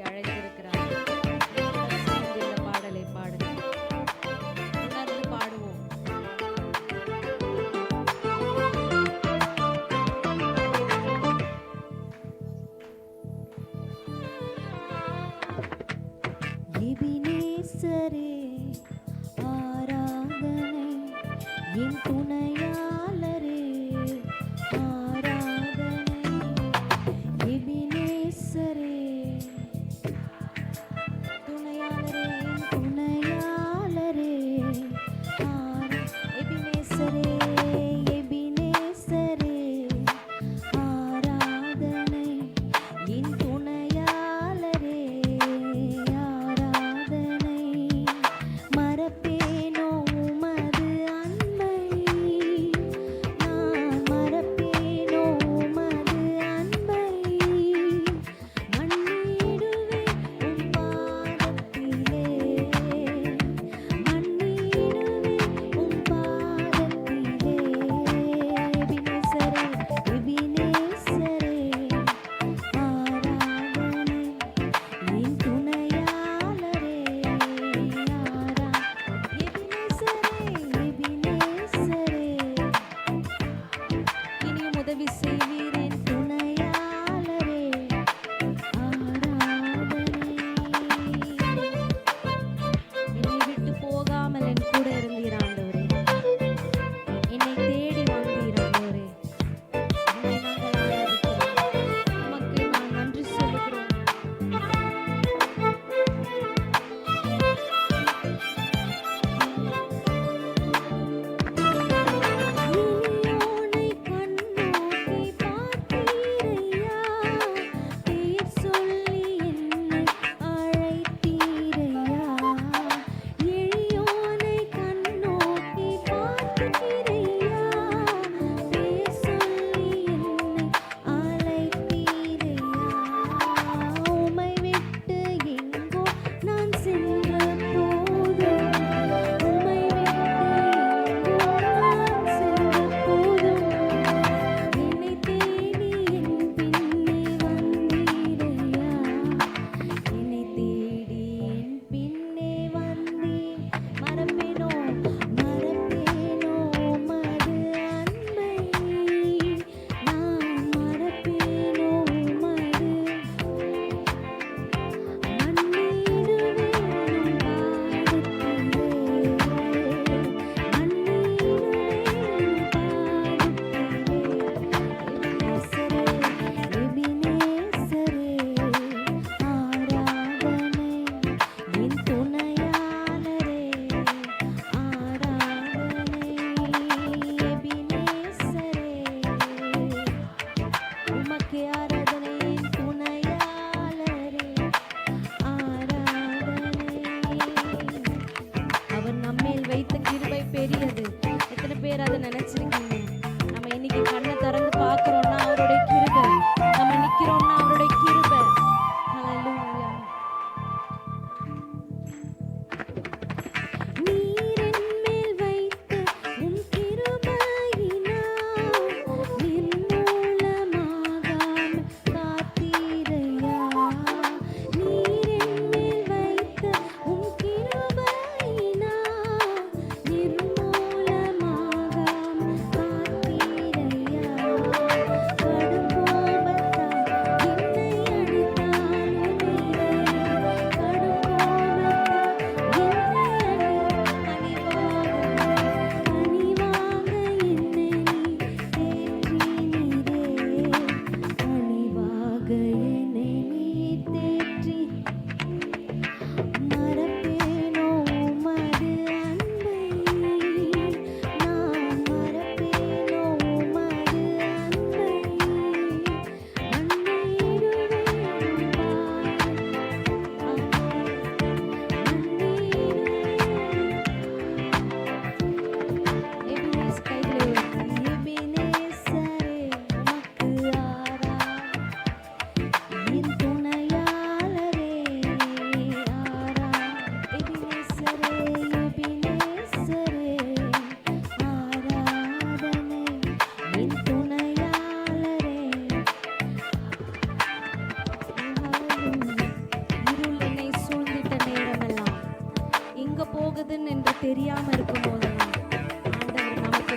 এই আড়াইশো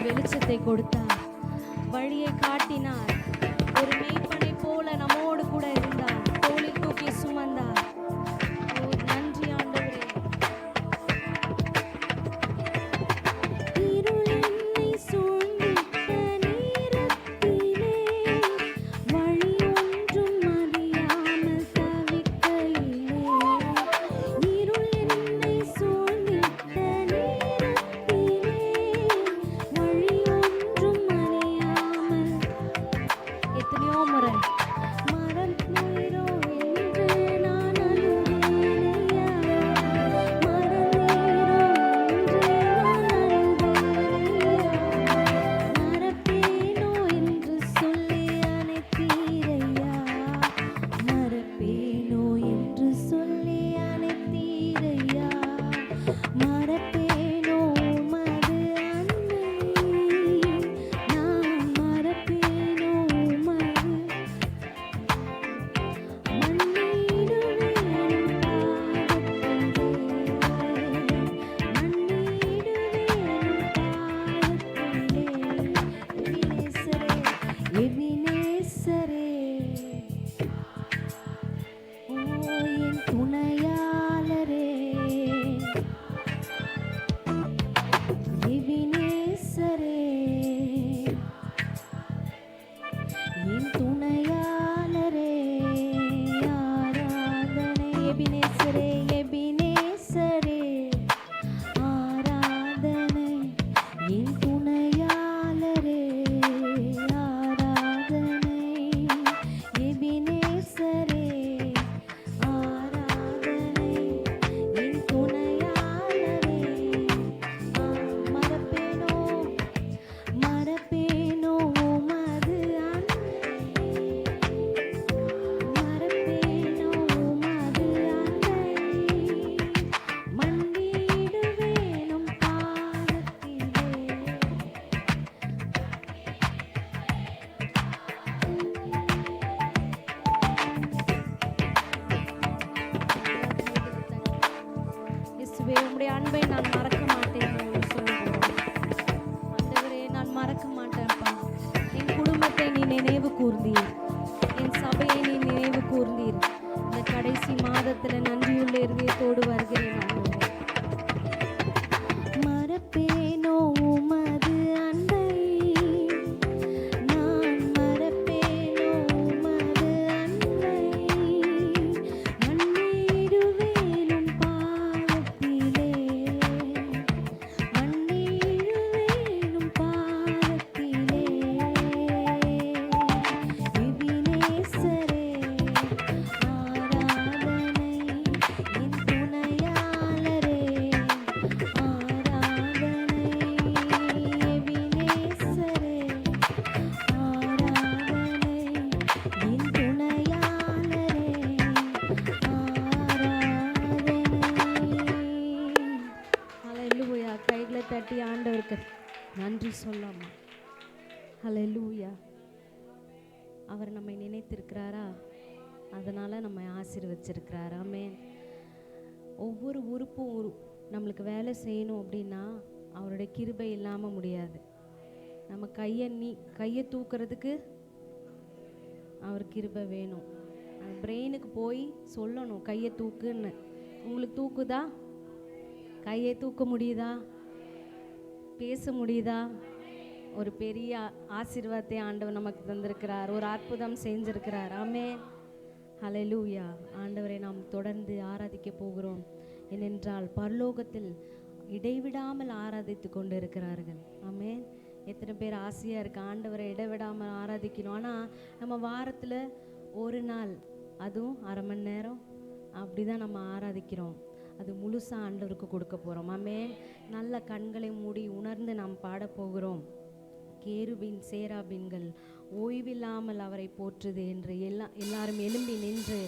வெளிச்சத்தை கொடுத்தார். வழியை காட்டினார். ஒரு மெய்ப்பனை போல நம்மோடு கூட இருந்தார். தோளில் தூக்கி சுமந்தார். நினைவு கூர்ந்தீர். என் சபையை நீ நினைவு கூர்ந்தீர். இந்த கடைசி மாதத்தில் நன்றியுள்ள இருதயத்தோடு வருகிறேன். ஆண்டவருக்கு நன்றி சொல்லாமா லூயா அவர் நம்மை நினைத்திருக்கிறாரா? அதனால் நம்மை ஆசீர்வச்சிருக்கிறார். ஆமென் ஒவ்வொரு உறுப்பும் உரு நம்மளுக்கு வேலை செய்யணும் அப்படின்னா அவருடைய கிருபை இல்லாமல் முடியாது. நம்ம கையை நீ கையை தூக்குறதுக்கு அவர் கிருபை வேணும். பிரெயினுக்கு போய் சொல்லணும் கையை தூக்குன்னு. உங்களுக்கு தூக்குதா? கையை தூக்க முடியுதா? பேச முடியுதா? ஒரு பெரிய ஆ- ஆசீர்வாதத்தை ஆண்டவர் நமக்கு தந்திருக்கிறார். ஒரு அற்புதம் செஞ்சிருக்கிறார். ஆமே ஹலலூயா ஆண்டவரை நாம் தொடர்ந்து ஆராதிக்க போகிறோம். ஏனென்றால் பரலோகத்தில் இடைவிடாமல் ஆராதித்து கொண்டு இருக்கிறார்கள் ஆமே எத்தனை பேர் ஆசையாக இருக்கு. ஆண்டவரை இடைவிடாமல் ஆராதிக்கணும். ஆனால் நம்ம வாரத்தில் ஒரு நாள் அதுவும் அரை மணி நேரம் அப்படி தான் நம்ம ஆராதிக்கிறோம். அது முழுசாக ஆண்டவருக்கு கொடுக்க போகிறோம் ஆமே நல்ல கண்களை மூடி உணர்ந்து நாம் பாடப் போகிறோம். கேருபின் சேராபின்கள் ஓய்வில்லாமல் அவரை போற்றுது என்று எல்லா எல்லாரும் எழும்பி நின்று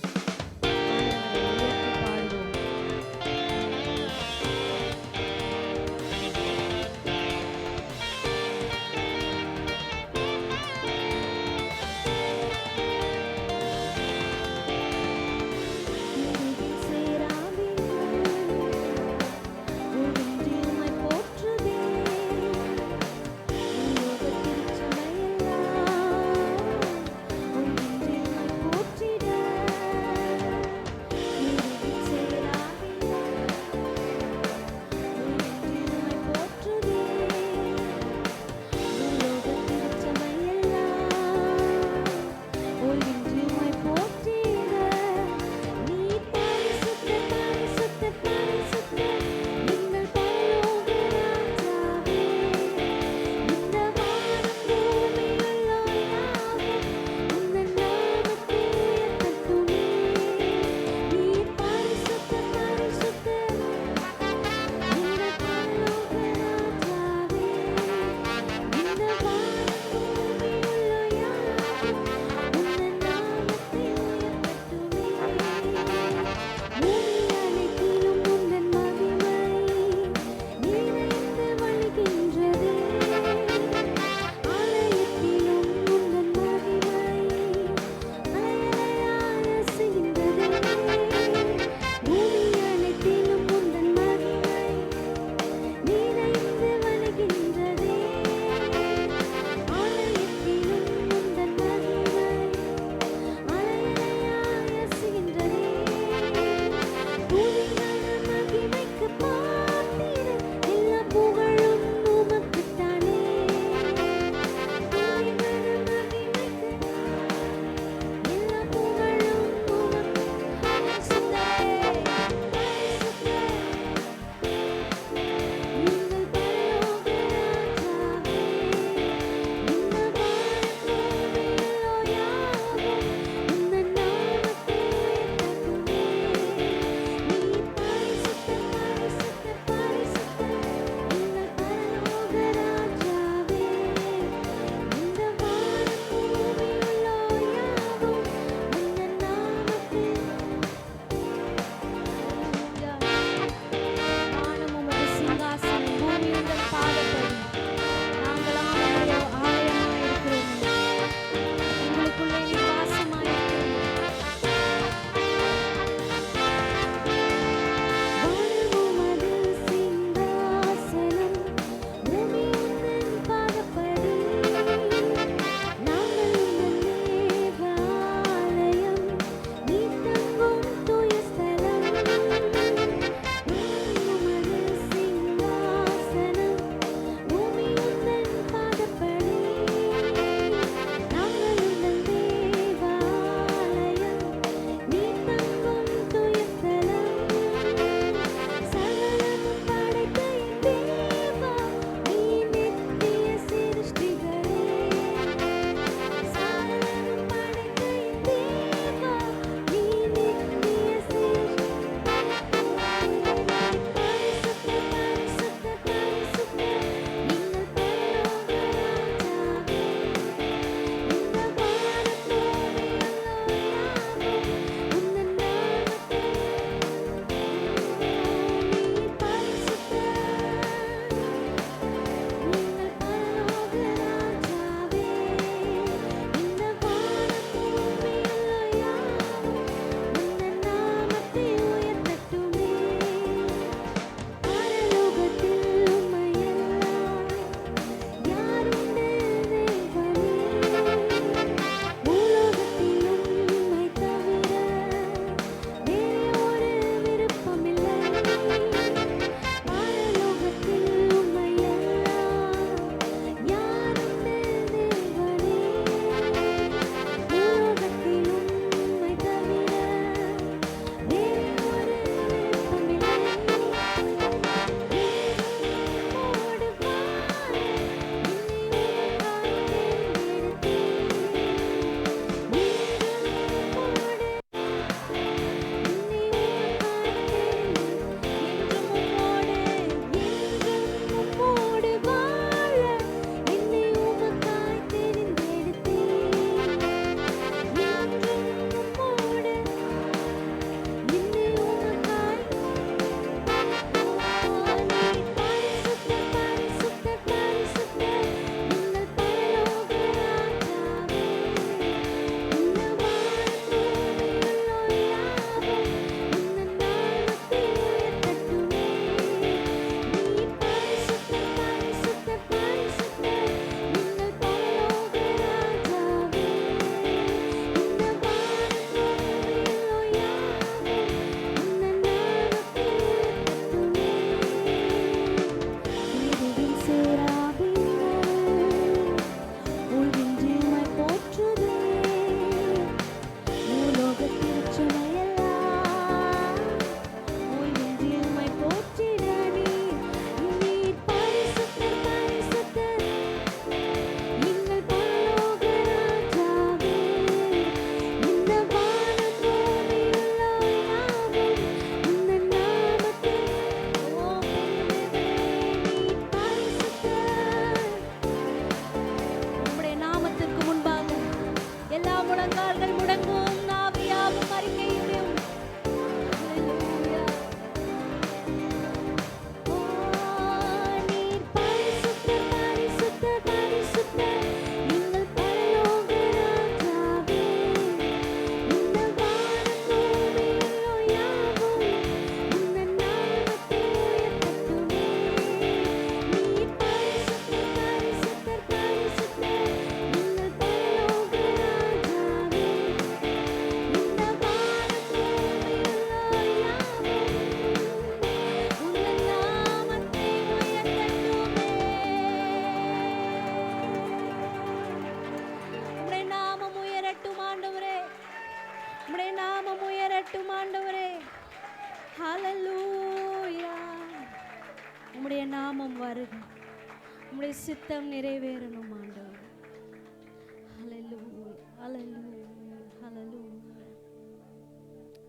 சித்தம் நிறைவேறணும் ஆண்டவர்.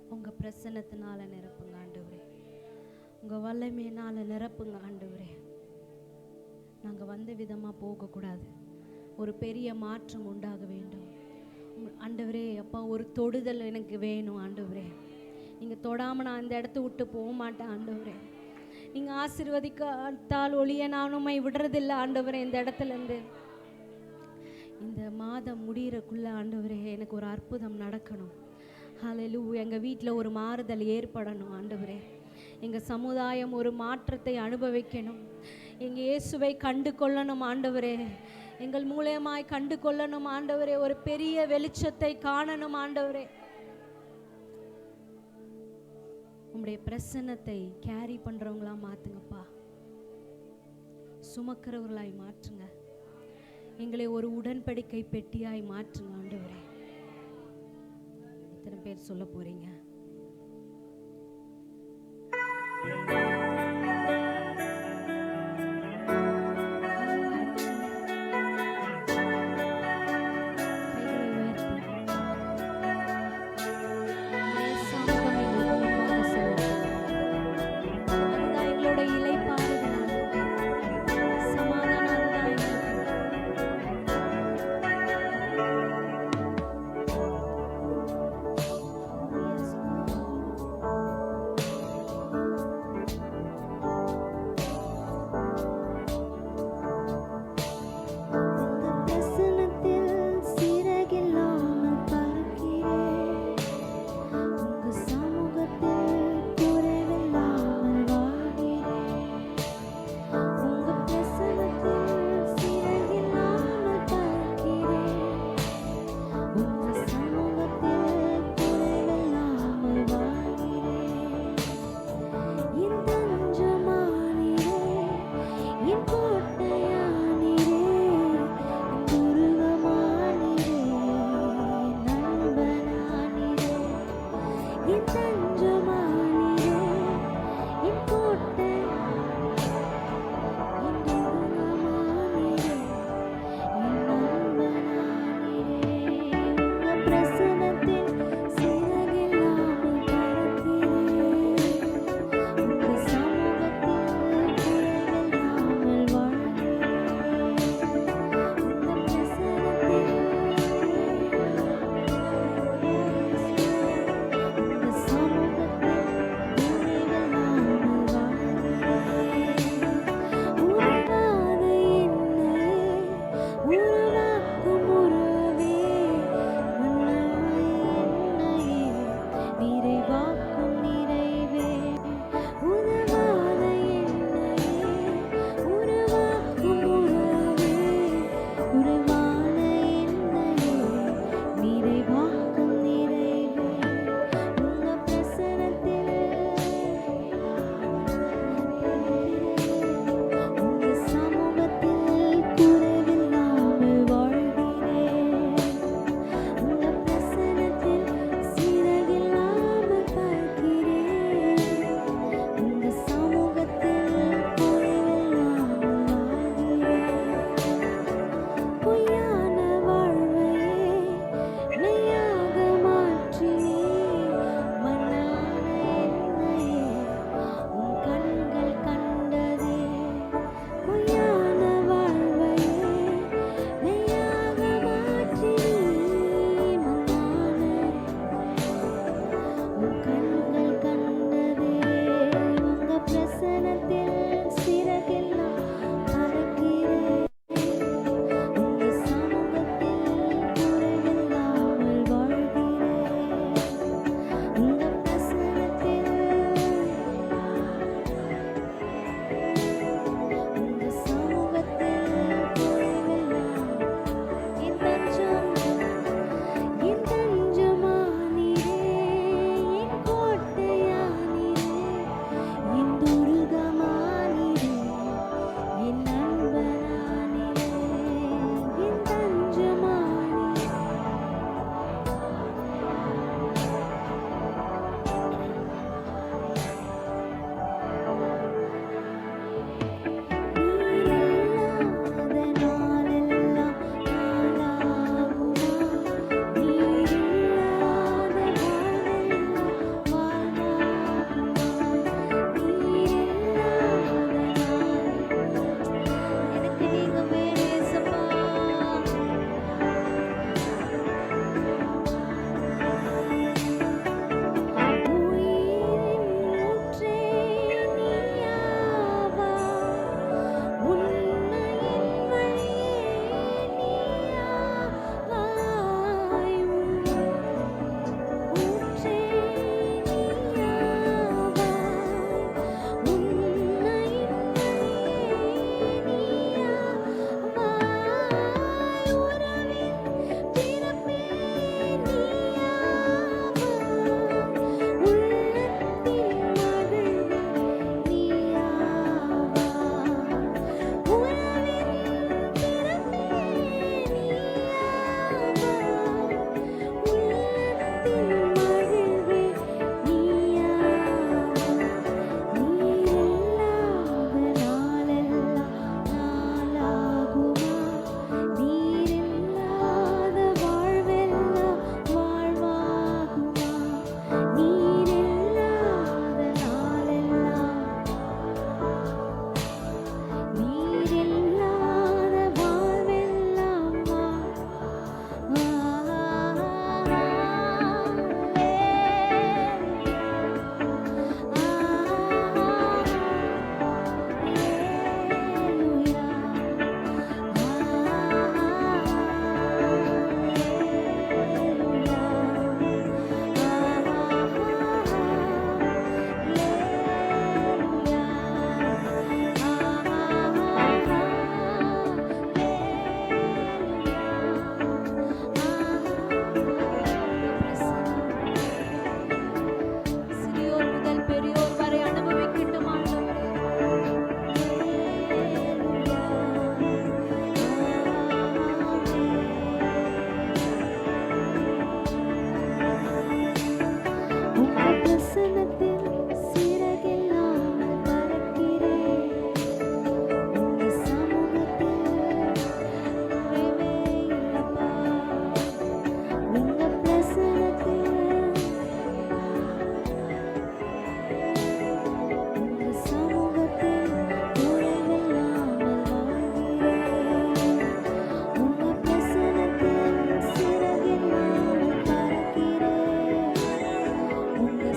உங்க பிரசன்னத்தினால நிரப்புங்க ஆண்டவரே. உங்க வல்லமையினால நிரப்புங்க ஆண்டவரே. நாங்க வந்த விதமா போகக்கூடாது. ஒரு பெரிய மாற்றம் உண்டாக வேண்டும். ஆண்டவரே அப்பா ஒரு தொடுதல் எனக்கு வேணும் ஆண்டவரே. நீங்கள் தொடாமல் நான் இந்த இடத்த விட்டு போக மாட்டேன் ஆண்டவரே. நீங்கள் ஆசிர்வதிக்காத்தால் ஒளிய நான் உண்மை விடுறதில்லை ஆண்டவரே இந்த இடத்துலேருந்து. இந்த மாதம் முடியறக்குள்ள ஆண்டவரே எனக்கு ஒரு அற்புதம் நடக்கணும். ஹலலு எங்கள் வீட்டில் ஒரு மாறுதல் ஏற்படணும் ஆண்டவரே. எங்கள் சமுதாயம் ஒரு மாற்றத்தை அனுபவிக்கணும். எங்கள் இயேசுவை கண்டு கொள்ளணும் ஆண்டவரே. எங்கள் மூலியமாய் கண்டு கொள்ளணும் ஆண்டவரே. ஒரு பெரிய வெளிச்சத்தை காணணும் ஆண்டவரே. உங்களுடைய பிரசன்னத்தை கேரி பண்ணுறவங்களா மாற்றுங்கப்பா சுமக்கிறவர்களாய் மாற்றுங்க. எங்களை ஒரு உடன்படிக்கை பெட்டியாய் மாற்றுங்க ஆண்டவரே. எத்தனை பேர் சொல்ல போறீங்க?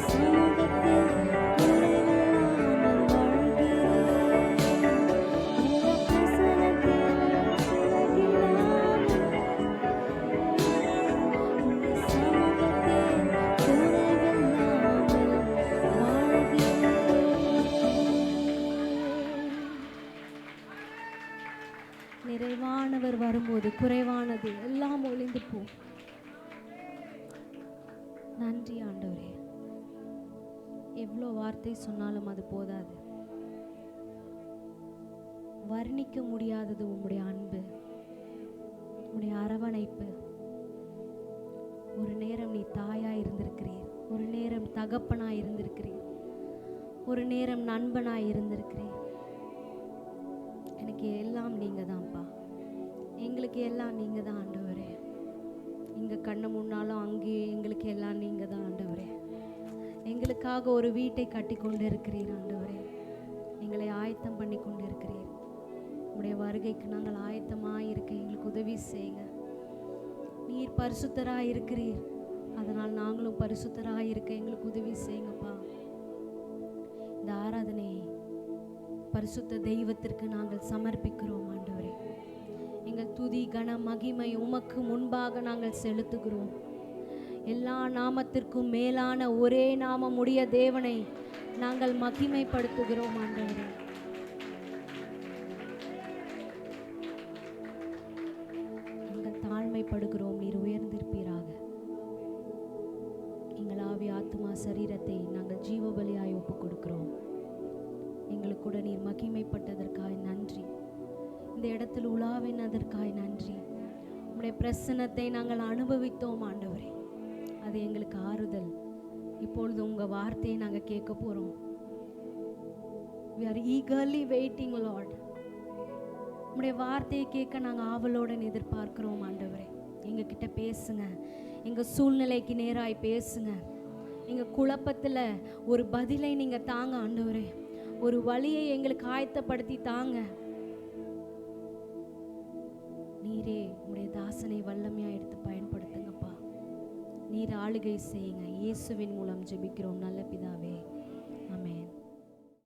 flew வார்த்தை சொன்னாலும் அது போதாது. வர்ணிக்க முடியாதது உம்முடைய அன்பு உம்முடைய அரவணைப்பு. ஒரு நேரம் நீ தாயா இருந்திருக்கிறீர் ஒரு நேரம் தகப்பனா இருந்திருக்கிறீர் ஒரு நேரம் நண்பனா இருந்திருக்கிறீர். எனக்கு எல்லாம் நீங்க தான்ப்பா எங்களுக்கு எல்லாம் நீங்க தான் ஆண்டவரே. இங்க கண்ணு முன்னாலும் அங்கேயே எங்களுக்கு எல்லாம் நீங்க தான் ஆண்டவரே. எங்களுக்காக ஒரு வீட்டை கட்டி கொண்டு இருக்கிறீர் ஆண்டவரே. எங்களை ஆயத்தம் பண்ணி கொண்டு இருக்கிறீர் உடைய வருகைக்கு நாங்கள் ஆயத்தமாக இருக்க எங்களுக்கு உதவி செய்யுங்க. நீர் பரிசுத்தராக இருக்கிறீர் அதனால் நாங்களும் பரிசுத்தராக இருக்க எங்களுக்கு உதவி செய்யுங்கப்பா. இந்த ஆராதனை பரிசுத்த தெய்வத்திற்கு நாங்கள் சமர்ப்பிக்கிறோம் ஆண்டவரே. எங்கள் துதி கன மகிமை உமக்கு முன்பாக நாங்கள் செலுத்துகிறோம். எல்லா நாமத்திற்கும் மேலான ஒரே நாமம் உடைய தேவனை நாங்கள் மகிமைப்படுத்துகிறோம் ஆண்டவரே. நாங்கள் தாழ்மைப்படுகிறோம் நீர் உயர்ந்திருப்பீராக. எங்கள் ஆவி ஆத்மா சரீரத்தை நாங்கள் ஜீவபலியாய் ஒப்புக் கொடுக்கிறோம் எங்களுக்கு நீர் மகிமைப்பட்டதற்காய் நன்றி. இந்த இடத்தில் உலாவினதற்காய் நன்றி. உடைய பிரசன்னத்தை நாங்கள் அனுபவித்தோம் ஆண்டவரே. அது எங்களுக்கு ஆறுதல். இப்பொழுது உங்கள் வார்த்தையை நாங்கள் கேட்க போகிறோம் we are eagerly waiting lord உம்முடைய வார்த்தையை கேட்க நாங்கள் ஆவலோட எதிர்பார்க்கிறோம் ஆண்டவரே. எங்ககிட்ட பேசுங்க. எங்கள் சூழ்நிலைக்கு நேராய் பேசுங்க. எங்கள் குழப்பத்தில் ஒரு பதிலை நீங்கள் தாங்க ஆண்டவரே. ஒரு வழியை எங்களுக்கு ஆயத்தப்படுத்தி தாங்க. நீரே உங்களுடைய தாசனை வல்லமையாக எடுத்து பயன் நீர் ஆளுகை செய்யுங்க. இயேசுவின் மூலம் ஜெபிக்கிறோம். நல்ல பிதாவே.